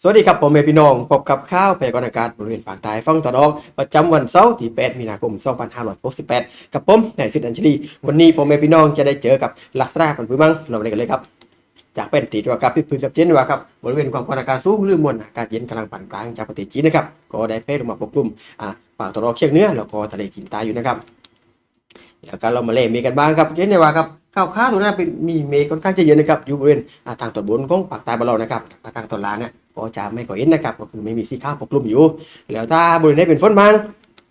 สวัสดีครับผมเมพี่น้องพบกับข้าวแปลกรอากาศบริเวณภาคใต้ฝั่งตะวันออกประจำวันเสาร์ที่ 8 มีนาคม 2568 กับผมนายสิทธิ์อัญชลี วันนี้ผมเมพี่น้องจะได้เจอกับลักษณะผันผืนมังเราไปกันเลยครับ จากเป็นตีตัวกับพิพื้นกับเจนว่าครับบริเวณความกดอากาศสูงหรือมวลอากาศเย็นกำลังปานกลางจากประเทศจีนนะครับก็ได้แพร่ลงมาปกคลุมอ่าภาคตะวันออกเฉียงเหนือแล้วก็ทะเลจีนใต้อยู่นะครับแล้วก็เรามาเล่นมฆกันบ้างครับเช่นในว่าครับ ข้าวข้าตัวนั้นเป็นมีเมฆค่อนข้างจะเยอะนะครับอยู่บริเวณทางตอนบนของภาคใต้บ้านเรานะครับทางตอนล่างเนี่ยก็จะไม่ค่อยเห็นนะครับก็คือไม่มีสีข้าวปกคลุมอยู่ แล้วถ้าบริเวณไหนเป็นฝนบาง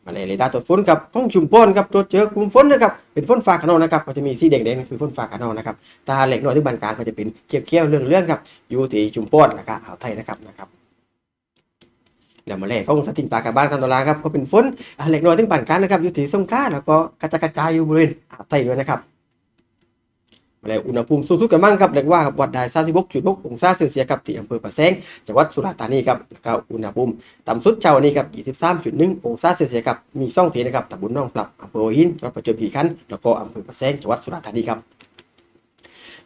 มาในเรดาร์ตรวจฝนกับของชุมพรครับตรวจเจอกลุ่มฝนนะครับเป็นฝนฟ้าขนองนะครับก็จะมีสีแดงๆคือฝนฟ้าขนองนะครับถ้าเหล็กน้อยที่บานกลางก็จะเป็นเขียวเขียวๆเลื่อนๆครับอยู่ที่ชุมพรนะครับอ่าวไทยนะครับนะครับเดี๋ยวมาเล่ของสติงปลากับบ้านทางตอนล่าครับก็เป็นฝนอ่าเล็กน้อยถึงปานกลางนะครับอยู่ที่สงขลาแล้วก็กระจายกระจายอยู่บริเวณอ่าวไทยด้วยนะครับ แล้วอุณหภูมิสูงสุดกันบ้างครับเรียกว่าครับวัดได้36.6องศาเซลเซียสครับที่อำเภอปะแซงจังหวัดสุราษฎร์ธานีครับแล้วก็อุณหภูมิต่ำสุดเช้าวันนี้ครับ23.1องศาเซลเซียสครับมีซ่องเทนะครับตำบลหนองปรับอำเภอหัวหินจังหวัดประจวบคีรีขันธ์แล้วก็อำเภอปะแซงจังหวัดสุราษฎร์ธานีครับ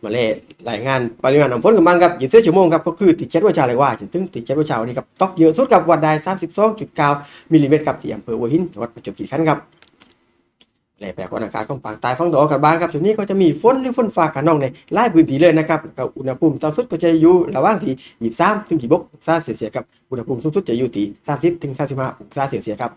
มาเลยรายงานปริมาณน้ำฝนกันบ้างครับ24ชั่วโมงครับก็คือติดเจ็ดวันเช้าเลยว่าจนถึงติดเจ็ดวันเช้าวันนี้ครับตกเยอะสุดกับวัดได้32.9มิลลิเมตรครับที่อำเภอหัวหินจังหวัดประจวบคีรีขันธ์ครับ และแปลความอากาศของภาคใต้ฝั่งตะวันออกกันบ้างครับช่วงนี้ก็จะมีฝนหรือฝนฟ้าขนองในหลายพื้นที่เลยนะครับแล้วก็อุณหภูมิต่ำสุดก็จะอยู่ระหว่างที่ 23 ถึง26องศาเซลเซียสครับอุณหภูมิสูงสุดจะอยู่ที่ 30 ถึง 35องศาเซลเซียสครับ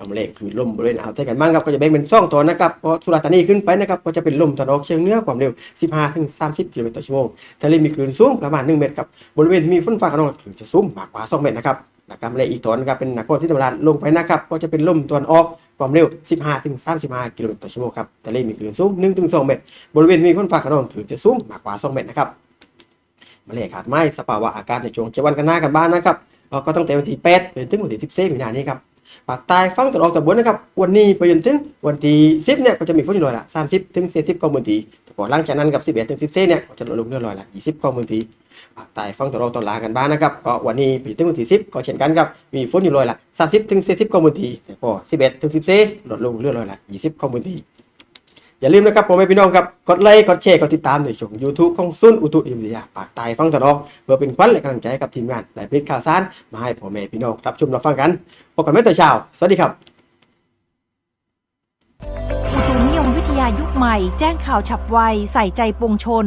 ลมเลขคือลมบริเวณอ่าวไทยกันบ้างครับก็จะแบ่งเป็น2ตอนนะครับเพราะสุราษฎร์ธานีขึ้นไปนะครับก็จะเป็นลมตะวันออกเฉียงเหนือความเร็ว 15 ถึง 30 กิโลเมตรต่อชั่วโมงทะเลมีคลื่นสูงประมาณ 1 เมตรครับบริเวณที่มีฝนฟ้าขนองคลื่นจะสูงมากกว่า 2 เมตรนะครับนะครับและอีกตอนนะครับเป็นนครที่ธรรมราชลงไปนะครับก็จะเป็นลมตะวันออก ความเร็ว 15ถึง35 กิโลเมตรต่อชั่วโมงครับทะเลมีคลื่นสูง1ถึง2เมตร บริเวณมีฝนฟ้าขนองถือจะสูงมากกว่า 2 เมตรนะครับมาเลยขาดไม้สภาวะอากาศในช่วงเจ็ดวันกันหน้ากันบ้านนะครับเราก็ตั้งแต่วันที่8จนถึงวันที่14มีนานี้ครับ ภาคใต้ฝั่งตะวันออกตะวันบนนะครับ วันนี้ไปจนถึงวันที่สิบเนี่ยก็จะมีฝนอยู่หน่อยละสามสิบถึง40กว่าพื้นที่แต่พอหลังจากนั้นกับสิบเอ็ดถึง14เนี่ยก็จะลดลงเหลือร้อยละ20กว่าพื้นที่ภาคใต้ฝั่งตะวันออกตอนล่างกันบ้างนะครับก็วันนี้ไปถึงวันที่สิบก็เช่นกันครับมีฝนอยู่หน่อยละสามสิบถึง40กว่าพื้นที่แต่พอ11ถึง14ลดลงเหลือร้อยละ20กว่าพื้นที่ อย่าลืมนะครับผมให้พี่น้องครับกดไลค์กดแชร์กดติดตามในช่องยูทูบของซุนอุตุอิมวิทยาปากใต้ฟังตะวันออกเพื่อเป็นขวัญและกำลังใจกับทีมงานและผลิตข่าวสารมาให้พ่อแม่พี่น้องรับชมรับฟังกันพบกันใหม่ตอนเช้าสวัสดีครับอุตุนิยมวิทยายุคใหม่ แจ้งข่าวฉับไวใส่ใจปวงชน